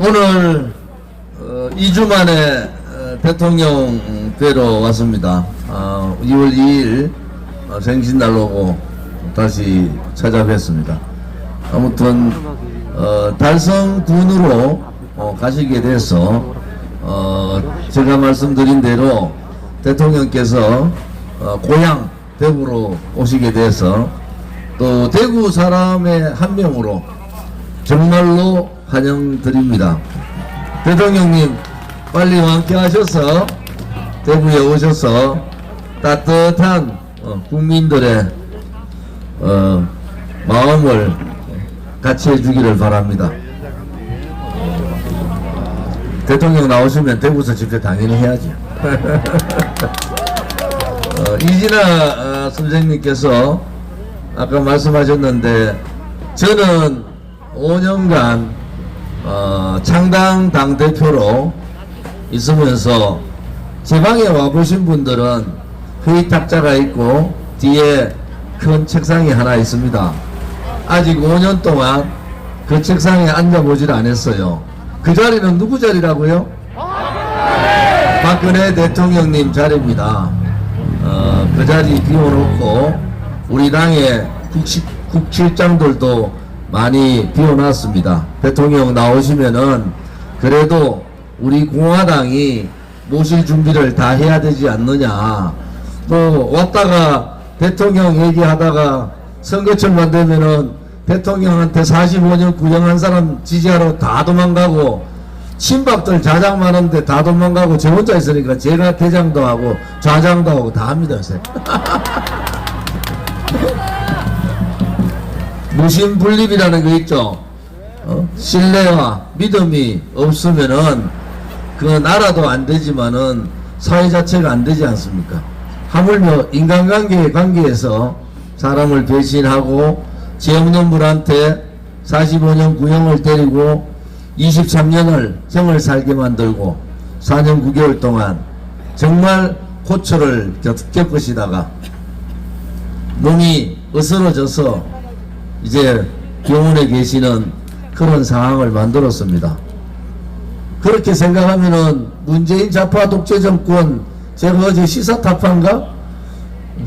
오늘 어, 2주 만에 어, 대통령 뵈러 왔습니다. 어, 2월 2일 어, 생신날로고 다시 찾아뵙습니다. 아무튼 어, 달성군으로 어, 가시게 돼서 어, 제가 말씀드린 대로 대통령께서 어, 고향 대구로 오시게 돼서 또 대구 사람의 한 명으로 정말로 환영드립니다. 대통령님 빨리 완쾌하셔서 대구에 오셔서 따뜻한 어, 국민들의 어, 마음을 같이 해주기를 바랍니다. 대통령 나오시면 대구서 집회 당연히 해야죠. 어, 이진아 어, 선생님께서 아까 말씀하셨는데 저는 5년간 어, 창당 당 대표로 있으면서 제 방에 와보신 분들은 회의 탁자가 있고 뒤에 큰 책상이 하나 있습니다. 아직 5년 동안 그 책상에 앉아보질 않았어요. 그 자리는 누구 자리라고요? 박근혜 대통령님 자리입니다. 어, 그 자리 비워놓고 우리 당의 국시, 국실장들도 많이 비워놨습니다. 대통령 나오시면은 그래도 우리 공화당이 모실 준비를 다 해야 되지 않느냐. 또 왔다가 대통령 얘기하다가 선거철만 되면은 대통령한테 45년 구형한 사람 지지하러 다 도망가고 친박들 자장 많은데 다 도망가고 저 혼자 있으니까 제가 대장도 하고 좌장도 하고 다 합니다 무신분립이라는 거 있죠 어? 신뢰와 믿음이 없으면은 그 나라도 안 되지만은 사회 자체가 안 되지 않습니까 하물며 인간관계의 관계에서 사람을 배신하고 죄 없는 분한테 45년 구형을 때리고 23년을 형을 살게 만들고 4년 9개월 동안 정말 고초를 겪- 겪으시다가 몸이 으스러져서 이제 병원에 계시는 그런 상황을 만들었습니다. 그렇게 생각하면은 문재인 좌파 독재 정권 제가 어제 시사 타파인가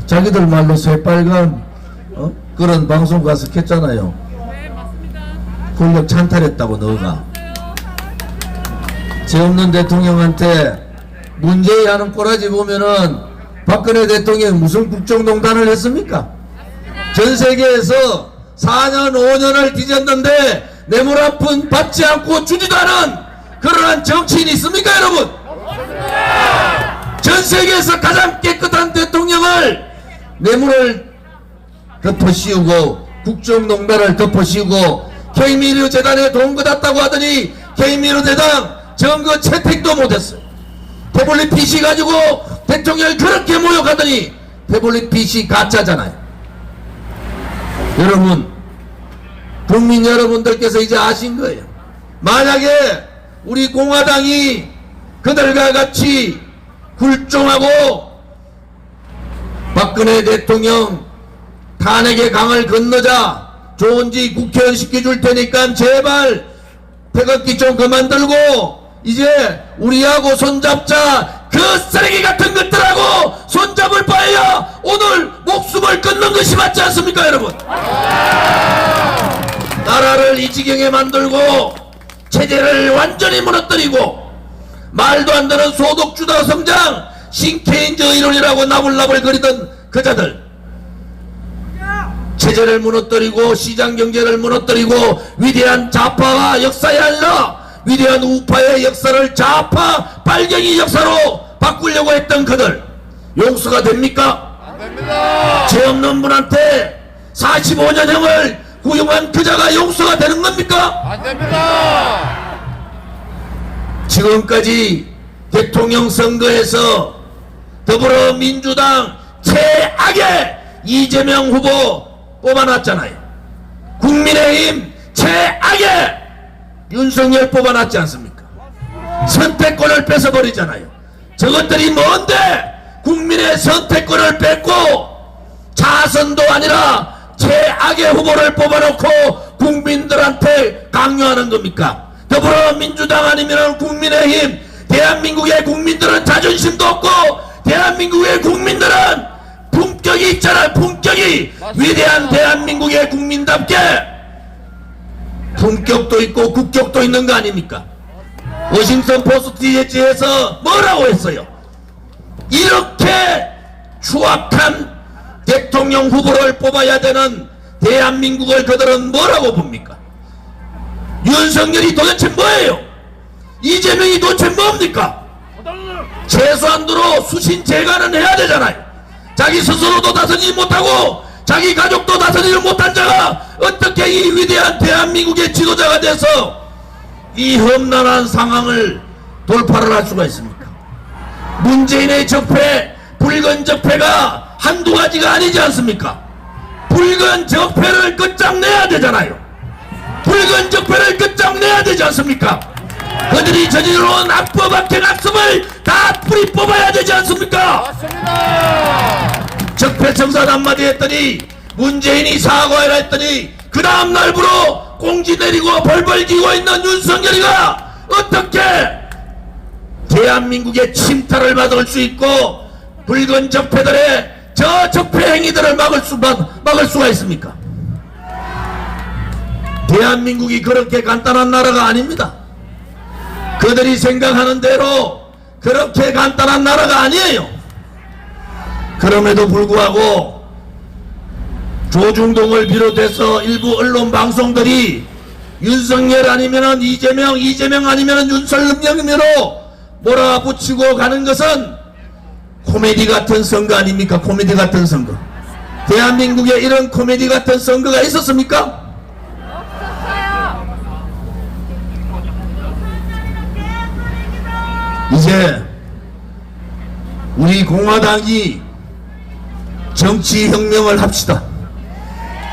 자기들 말로 새빨간 어? 그런 방송 가서 켰잖아요. 권력 찬탈했다고 너가 죄 없는 대통령한테 문재인 하는 꼬라지 보면은 박근혜 대통령이 무슨 국정농단을 했습니까? 전 세계에서 4년 5년을 뒤졌는데 뇌물 한 푼 받지 않고 주지도 않은 그러한 정치인이 있습니까 여러분? 전 세계에서 가장 깨끗한 대통령을 뇌물을 덮어씌우고 국정농단을 덮어씌우고 케이미르 재단에 돈 받았다고 하더니 케이미르 재단 증거 채택도 못했어요. 태블릿 PC 가지고 대통령이 그렇게 모욕하더니 태블릿 PC 가짜잖아요. 여러분 국민 여러분들께서 이제 아신 거예요. 만약에 우리 공화당이 그들과 같이 굴종하고 박근혜 대통령 탄핵의 강을 건너자 좋은지 국회의원 시켜줄 테니까 제발 태극기 좀 그만 들고 이제 우리하고 손잡자 그 쓰레기 같은 것들하고 손잡을 바에야 오늘 목숨을 끊는 것이 맞지 않습니까 여러분 나라를 이 지경에 만들고 체제를 완전히 무너뜨리고 말도 안 되는 소득주도 성장 신케인저 이론이라고 나불나불 거리던 그자들 체제를 무너뜨리고 시장 경제를 무너뜨리고 위대한 좌파가 역사에 아니라 위대한 우파의 역사를 좌파 빨갱이 역사로 바꾸려고 했던 그들 용서가 됩니까? 안 됩니다. 죄 없는 분한테 45년형을 구형한 그자가 용서가 되는 겁니까? 안 됩니다. 지금까지 대통령 선거에서 더불어민주당 최악의 이재명 후보 뽑아놨잖아요. 국민의힘 최악의 윤석열 뽑아놨지 않습니까? 선택권을 뺏어버리잖아요. 저것들이 뭔데 국민의 선택권을 뺏고 자선도 아니라 최악의 후보를 뽑아놓고 국민들한테 강요하는 겁니까? 더불어민주당 아니면 국민의힘 대한민국의 국민들은 자존심도 없고 대한민국의 국민들은 품격이 있잖아요 품격이. 위대한 대한민국의 국민답게 품격도 있고 국격도 있는 거 아닙니까? 워싱턴 포스트지에서 뭐라고 했어요? 이렇게 추악한 대통령 후보를 뽑아야 되는 대한민국을 그들은 뭐라고 봅니까? 윤석열이 도대체 뭐예요? 이재명이 도대체 뭡니까? 최소한도로 수신 제거는 해야 되잖아요. 자기 스스로도 다스리지 못하고 자기 가족도 다스리지 못한 자가 어떻게 이 위대한 대한민국의 지도자가 돼서 이 험난한 상황을 돌파를 할 수가 있습니까? 문재인의 적폐, 붉은 적폐가 한두 가지가 아니지 않습니까? 붉은 적폐를 끝장내야 되잖아요. 붉은 적폐를 끝장내야 되지 않습니까? 그들이 저지르는 악법 악행 악습을 다 뿌리 뽑아야 되지 않습니까? 맞습니다. 적폐 청산 한마디 했더니 문재인이 사과해라 했더니 그 다음 날부로 공지 내리고 벌벌 기고 있는 윤석열이가 어떻게 대한민국의 침탈을 막을 수 있고 붉은 적폐들의 저 적폐 행위들을 막을 수 막, 막을 수가 있습니까? 대한민국이 그렇게 간단한 나라가 아닙니다. 그들이 생각하는 대로 그렇게 간단한 나라가 아니에요. 그럼에도 불구하고 조중동을 비롯해서 일부 언론 방송들이 윤석열 아니면은 이재명, 이재명 아니면은 윤석열으로 몰아붙이고 가는 것은 코미디 같은 선거 아닙니까? 코미디 같은 선거. 대한민국에 이런 코미디 같은 선거가 있었습니까? 이제 우리 공화당이 정치혁명을 합시다.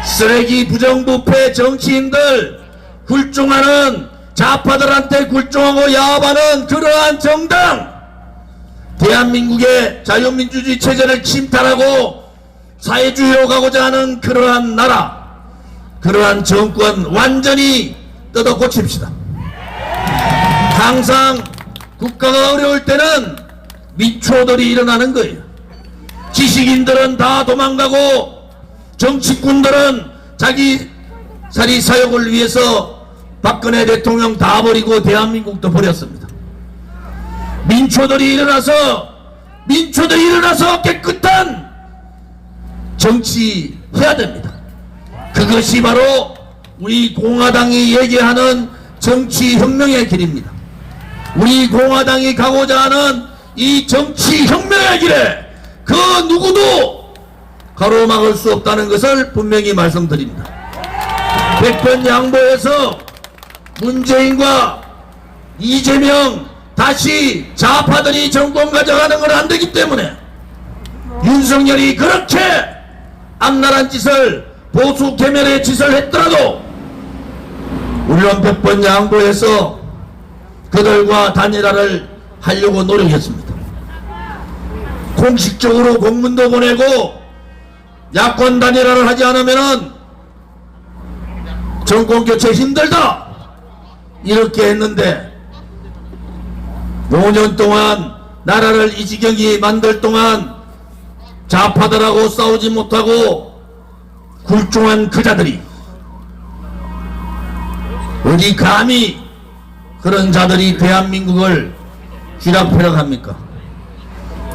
쓰레기 부정부패 정치인들 굴종하는 좌파들한테 굴종하고 야합하는 그러한 정당 대한민국의 자유민주주의 체제를 침탈하고 사회주의로 가고자 하는 그러한 나라 그러한 정권 완전히 뜯어 고칩시다. 항상 국가가 어려울 때는 미초들이 일어나는 거예요. 지식인들은 다 도망가고 정치꾼들은 자기 자리 사역을 위해서 박근혜 대통령 다 버리고 대한민국도 버렸습니다. 민초들이 일어나서 민초들이 일어나서 깨끗한 정치 해야 됩니다. 그것이 바로 우리 공화당이 얘기하는 정치 혁명의 길입니다. 우리 공화당이 가고자 하는 이 정치 혁명의 길에 그 누구도 가로막을 수 없다는 것을 분명히 말씀드립니다. 백번 양보해서 문재인과 이재명 다시 좌파들이 정권 가져가는 건 안 되기 때문에 윤석열이 그렇게 악랄한 짓을 보수 개멸의 짓을 했더라도 물론 백번 양보해서 그들과 단일화를 하려고 노력했습니다. 공식적으로 공문도 보내고 야권 단일화를 하지 않으면은 정권 교체 힘들다 이렇게 했는데 5년 동안 나라를 이 지경이 만들 동안 좌파들하고 싸우지 못하고 굴종한 그자들이 어디 감히 그런 자들이 대한민국을 쥐락펴락합니까?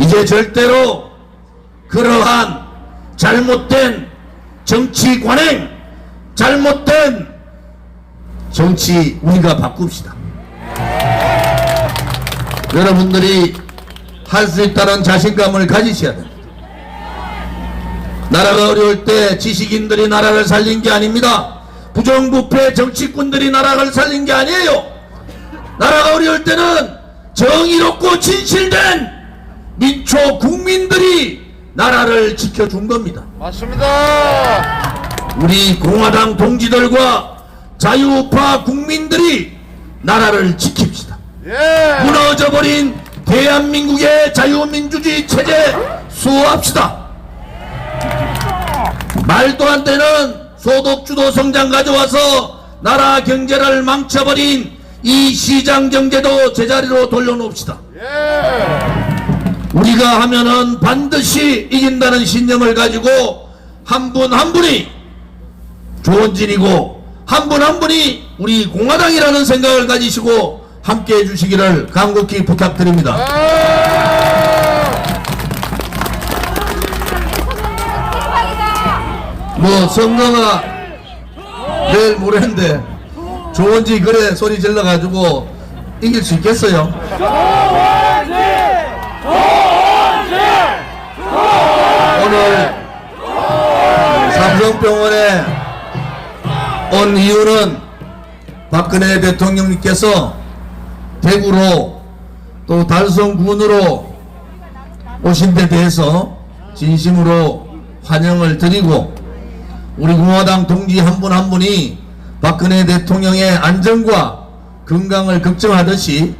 이제 절대로 그러한 잘못된 정치 관행, 잘못된 정치 우리가 바꿉시다. 여러분들이 할 수 있다는 자신감을 가지셔야 됩니다. 나라가 어려울 때 지식인들이 나라를 살린 게 아닙니다. 부정부패 정치꾼들이 나라를 살린 게 아니에요. 나라가 어려울 때는 정의롭고 진실된 민초 국민들이 나라를 지켜준 겁니다. 맞습니다. 우리 공화당 동지들과 자유우파 국민들이 나라를 지킵시다. 예. 무너져버린 대한민국의 자유민주주의 체제 수호합시다. 말도 안 되는 소득주도 성장 가져와서 나라 경제를 망쳐버린 이 시장 경제도 제자리로 돌려놓읍시다. 예. 우리가 하면은 반드시 이긴다는 신념을 가지고 한 분한 분이 조원진이고 한분한 분이 우리 공화당이라는 생각을 가지시고 함께 해주시기를 간곡히 부탁드립니다. 뭐 선거가 내일 모레인데 조원지 그래 소리 질러가지고 이길 수 있겠어요? 오늘 삼성병원에 온 이유는 박근혜 대통령님께서 대구로 또 달성군으로 오신 데 대해서 진심으로 환영을 드리고 우리 공화당 동지 한분한 분이 박근혜 대통령의 안전과 건강을 걱정하듯이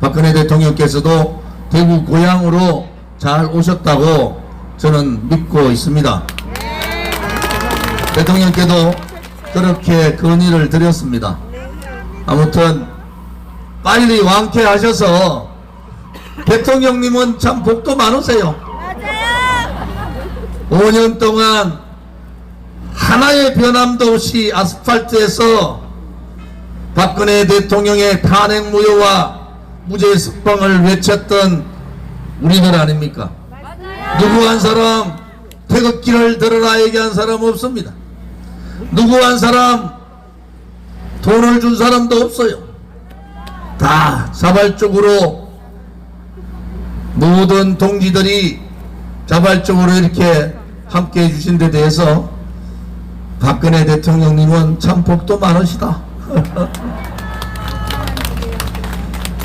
박근혜 대통령께서도 대구 고향으로 잘 오셨다고 저는 믿고 있습니다. 대통령께도 그렇게 건의를 드렸습니다. 아무튼 빨리 완쾌하셔서 대통령님은 참 복도 많으세요. 5년 동안 하나의 변함도 없이 아스팔트에서 박근혜 대통령의 탄핵 무효와 무죄 석방을 외쳤던 우리들 아닙니까? 누구 한 사람 태극기를 들어라 얘기한 사람 없습니다. 누구 한 사람 돈을 준 사람도 없어요. 다 자발적으로 모든 동지들이 자발적으로 이렇게 함께 해주신 데 대해서 박근혜 대통령님은 참 복도 많으시다.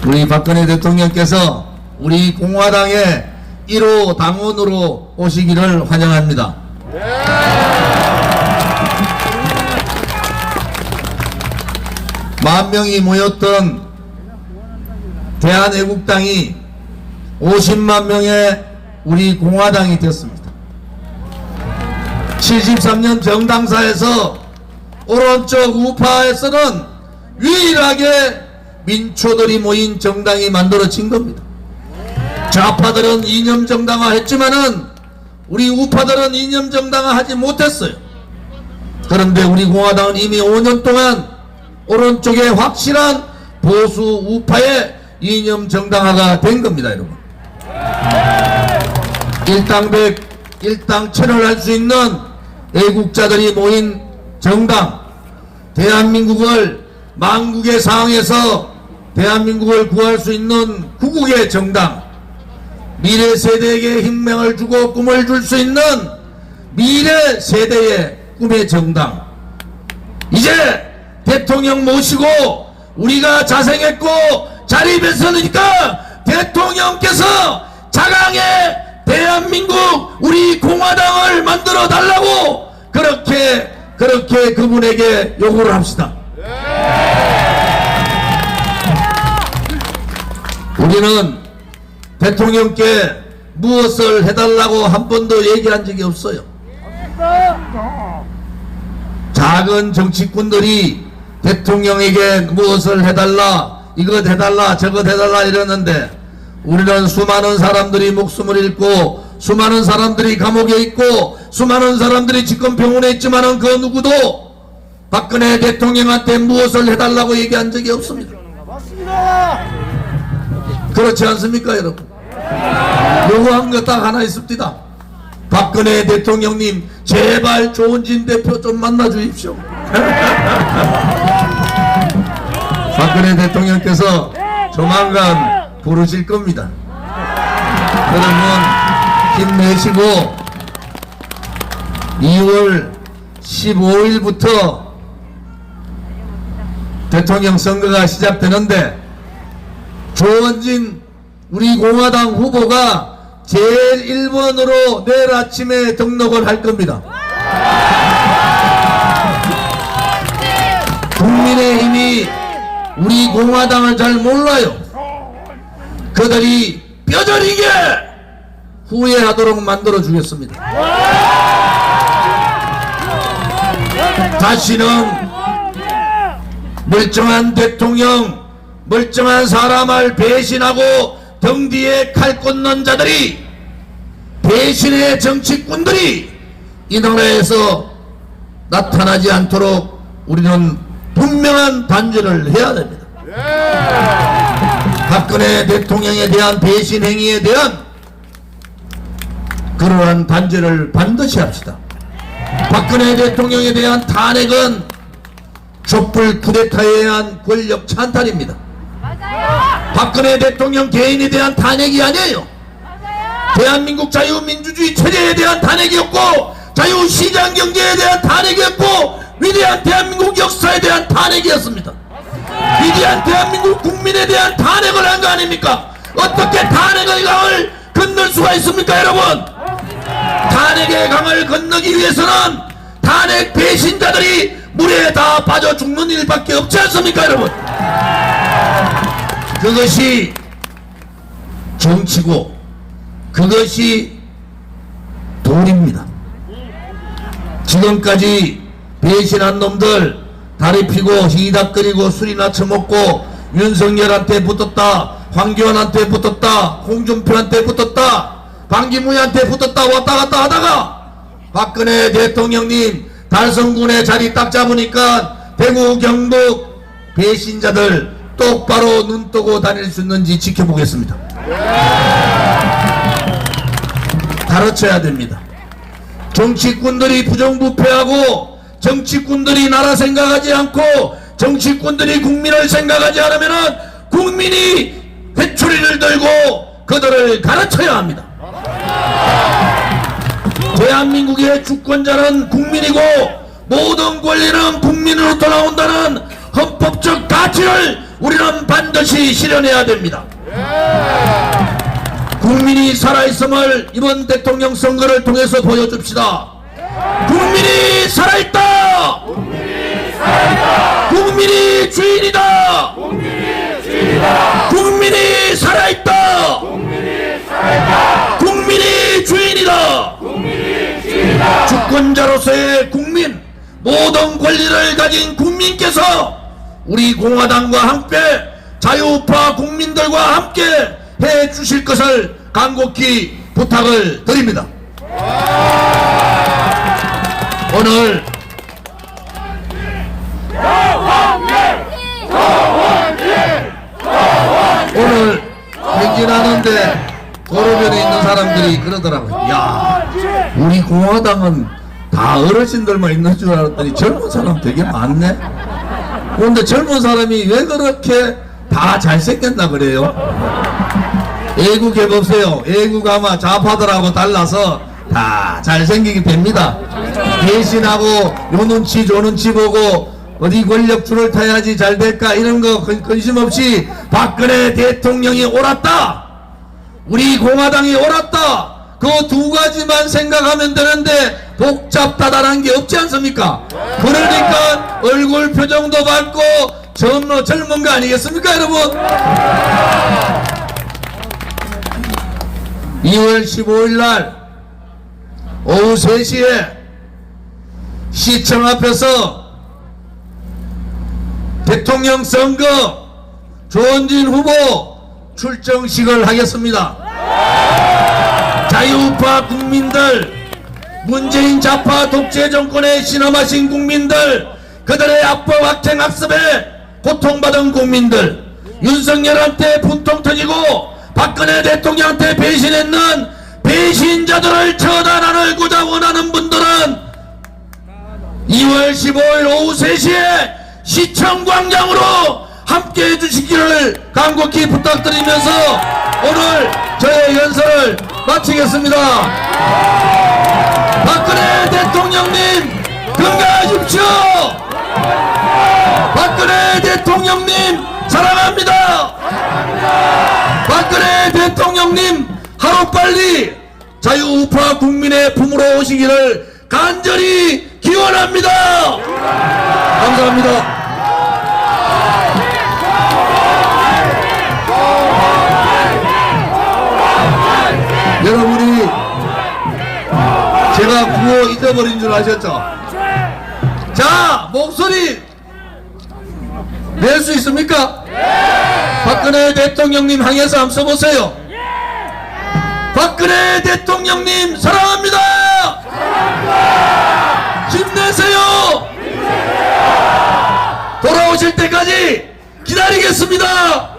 우리 박근혜 대통령께서 우리 공화당의 1호 당원으로 오시기를 환영합니다. 만 명이 모였던 대한애국당이 50만 명의 우리 공화당이 됐습니다. 73년 정당사에서 오른쪽 우파에서는 유일하게 민초들이 모인 정당이 만들어진 겁니다. 좌파들은 이념 정당화 했지만은 우리 우파들은 이념 정당화 하지 못했어요. 그런데 우리 공화당은 이미 5년 동안 오른쪽에 확실한 보수 우파의 이념 정당화가 된 겁니다, 여러분. 일당백, 일당천을 할 수 있는 애국자들이 모인 정당, 대한민국을 망국의 상황에서 대한민국을 구할 수 있는 구국의 정당, 미래 세대에게 힘명을 주고 꿈을 줄 수 있는 미래 세대의 꿈의 정당. 이제 대통령 모시고 우리가 자생했고 자립했으니까 대통령께서 자강의 대한민국 우리 공화당을 만들어 달라고 그렇게 그렇게 그분에게 요구를 합시다. 우리는 대통령께 무엇을 해달라고 한 번도 얘기한 적이 없어요. 작은 정치꾼들이 대통령에게 무엇을 해달라, 이것 해달라, 저것 해달라 이러는데 우리는 수많은 사람들이 목숨을 잃고 수많은 사람들이 감옥에 있고 수많은 사람들이 지금 병원에 있지만은 그 누구도 박근혜 대통령한테 무엇을 해달라고 얘기한 적이 없습니다. 그렇지 않습니까, 여러분? 요구한 거딱 하나 있습니다. 박근혜 대통령님, 제발 조은진 대표 좀 만나 주십시오. 박근혜 대통령께서 조만간 부르실 겁니다. 여러분, 힘내시고, 2월 15일부터 대통령 선거가 시작되는데, 조원진 우리 공화당 후보가 제일 1번으로 내일 아침에 등록을 할 겁니다. 국민의 힘이 우리 공화당을 잘 몰라요. 그들이 뼈저리게 후회하도록 만들어 주겠습니다. 다시는 멀쩡한 대통령 멀쩡한 사람을 배신하고 등 뒤에 칼 꽂는 자들이 배신의 정치꾼들이 이 나라에서 나타나지 않도록 우리는 분명한 단죄를 해야 됩니다. 박근혜 대통령에 대한 배신 행위에 대한 그러한 단죄를 반드시 합시다. 박근혜 대통령에 대한 탄핵은 촛불 쿠데타에 의한 권력 찬탈입니다. 박근혜 대통령 개인에 대한 탄핵이 아니에요. 대한민국 자유민주주의 체제에 대한 탄핵이었고 자유시장 경제에 대한 탄핵이었고 위대한 대한민국 역사에 대한 탄핵이었습니다. 위대한 대한민국 국민에 대한 탄핵을 한 거 아닙니까? 어떻게 탄핵의 강을 건널 수가 있습니까 여러분? 탄핵의 강을 건너기 위해서는 탄핵 배신자들이 물에 다 빠져 죽는 일밖에 없지 않습니까 여러분? 그것이 정치고 그것이 돈입니다. 지금까지 배신한 놈들 다리 피고 히닥거리고 술이나 처먹고 윤석열한테 붙었다 황교안한테 붙었다 홍준표한테 붙었다 방기문한테 붙었다 왔다 갔다 하다가 박근혜 대통령님 달성군의 자리 딱 잡으니까 대구 경북 배신자들 똑바로 눈 뜨고 다닐 수 있는지 지켜보겠습니다. 가르쳐야 됩니다. 정치꾼들이 부정부패하고 정치꾼들이 나라 생각하지 않고 정치꾼들이 국민을 생각하지 않으면은 국민이 회초리를 들고 그들을 가르쳐야 합니다. 대한민국의 주권자는 국민이고 모든 권리는 국민으로부터 나온다는 헌법적 가치를 우리는 반드시 실현해야 됩니다. 국민이 살아있음을 이번 대통령 선거를 통해서 보여줍시다. 국민이 살아있다. 국민이 주인이다. 국민이 살아있다. 국민이 주인이다. 주권자로서의 국민 모든 권리를 가진 국민께서 우리 공화당과 함께 자유우파 국민들과 함께 해 주실 것을 간곡히 부탁을 드립니다. 오늘 오늘 행진하는데 도로변에 있는 사람들이 그러더라고요. 야, 우리 공화당은 다 어르신들만 있는 줄 알았더니 젊은 사람 되게 많네. 그런데 젊은 사람이 왜 그렇게 다 잘생겼나 그래요? 애국 해보세요. 애국 아마 좌파들하고 달라서 다 잘생기게 됩니다. 대신하고 요 눈치 저 눈치 보고 어디 권력줄을 타야지 잘 될까 이런 거 근- 근심 없이 박근혜 대통령이 옳았다. 우리 공화당이 옳았다. 그 두 가지만 생각하면 되는데 복잡다단한 게 없지 않습니까? 그러니까 얼굴 표정도 밝고 젊은, 젊은 거 아니겠습니까 여러분? 2월 15일 날 오후 3시에 시청 앞에서 대통령 선거 조원진 후보 출정식을 하겠습니다. 자유우파 국민들, 문재인 좌파 독재 정권에 신음하신 국민들, 그들의 압박 악행 학습에 고통받은 국민들, 윤석열한테 분통 터지고 박근혜 대통령한테 배신했는 배신자들을 처단하고자 원하는 분들은 2월 15일 오후 3시에 시청광장으로 함께 해주시기를 간곡히 부탁드리면서 오늘 저의 연설을 마치겠습니다. 박근혜 대통령님 건강하십시오. 박근혜 대통령님 사랑합니다. 박근혜 대통령님 하루빨리 자유우파 국민의 품으로 오시기를 간절히 기원합니다. 감사합니다. 여러분이 제가 구호 잊어버린 줄 아셨죠? 자, 목소리 낼 수 있습니까? 박근혜 대통령님 향해서 한번 써보세요. 박근혜 대통령님 사랑합니다. 힘내세요. 돌아오실 때까지 기다리겠습니다.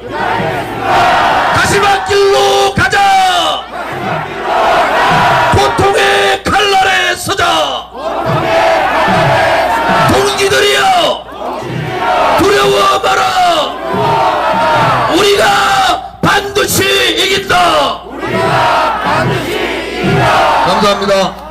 가시밭길로 가자. 고통의 칼날에 서자. 동기들이여 두려워 마라. 우리가다. 감사합니다.